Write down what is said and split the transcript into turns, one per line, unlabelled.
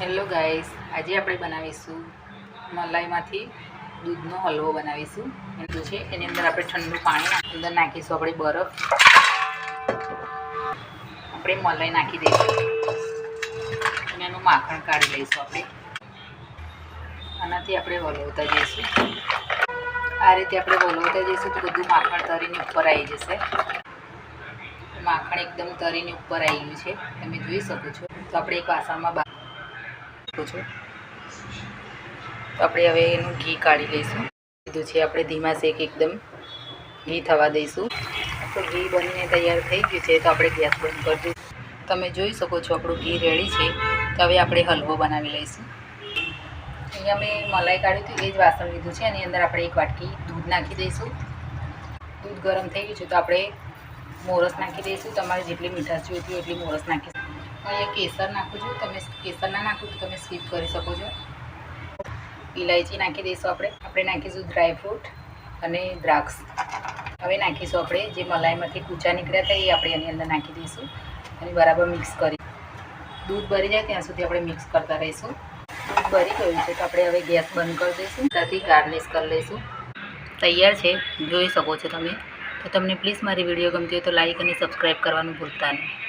Hello guys આજે આપણે બનાવીશું મલાઈમાંથી દૂધનો હલવો બનાવીશું. એનું છે, એની અંદર આપણે ઠંડુ પાણી અંદર નાખીશું આપણે બરફ. આપણે મલાઈ નાખી દઈશું. અને એનું માખણ કાઢી લઈશું આપણે. આનાથી આપણે હલવતા જઈશું. આ રીતે આપણે હલવતા જઈશું તો બધું માખણ તરીને ઉપર આવી જશે. માખણ એકદમ તરીને ઉપર આવી ગયું છે. તમે જોઈ શકો છો. તો આપણે એક વાસણમાં શકો છો? તો આપણે હવે એનું ઘી કાઢી લઈશું. કીધું છે આપણે ધીમા શેક એકદમ ઘી થવા દઈશું. તો ઘી બનીને તૈયાર થઈ ગયું છે તો આપણે ગેસ બંધ કરી દઈશું. તમે જોઈ શકો છો આપણું ઘી રેડી છે. તો હવે આપણે હલવો બનાવી લઈશું. અહીંયા મેં મલાઈ કાઢ્યું હતું, એ જ વાસણ લીધું છે. એની અંદર આપણે એક વાટકી દૂધ નાખી દઈશું. દૂધ ગરમ થઈ ગયું છે તો આપણે મોરસ નાખી દઈશું. તમારે જેટલી મીઠાશ જોઈતી એટલી મોરસ નાખી અહીંયા કેસર નાખું છું? તમે કેસર ના નાખું તો તમે સ્કીપ કરી શકો છો. ઇલાયચી નાખી દઈશું આપણે. આપણે નાખીશું ડ્રાયફ્રૂટ અને દ્રાક્ષ. હવે નાખીશું આપણે જે મલાઈમાંથી કૂચા નીકળ્યા હતા એ આપણે એની અંદર નાખી દઈશું અને બરાબર મિક્સ કરી. દૂધ ભરી જાય ત્યાં સુધી આપણે મિક્સ કરતા રહીશું. દૂધ ભરી ગયું છે તો આપણે હવે ગેસ બંધ કરી દઈશું. ત્યાંથી ગાર્નિશ કરી લઈશું. તૈયાર છે? જોઈ શકો છો તમે. તો તમને પ્લીઝ મારી વીડિયો ગમતી હોય તો લાઈક અને સબસ્ક્રાઈબ કરવાનું ભૂલતા નહીં.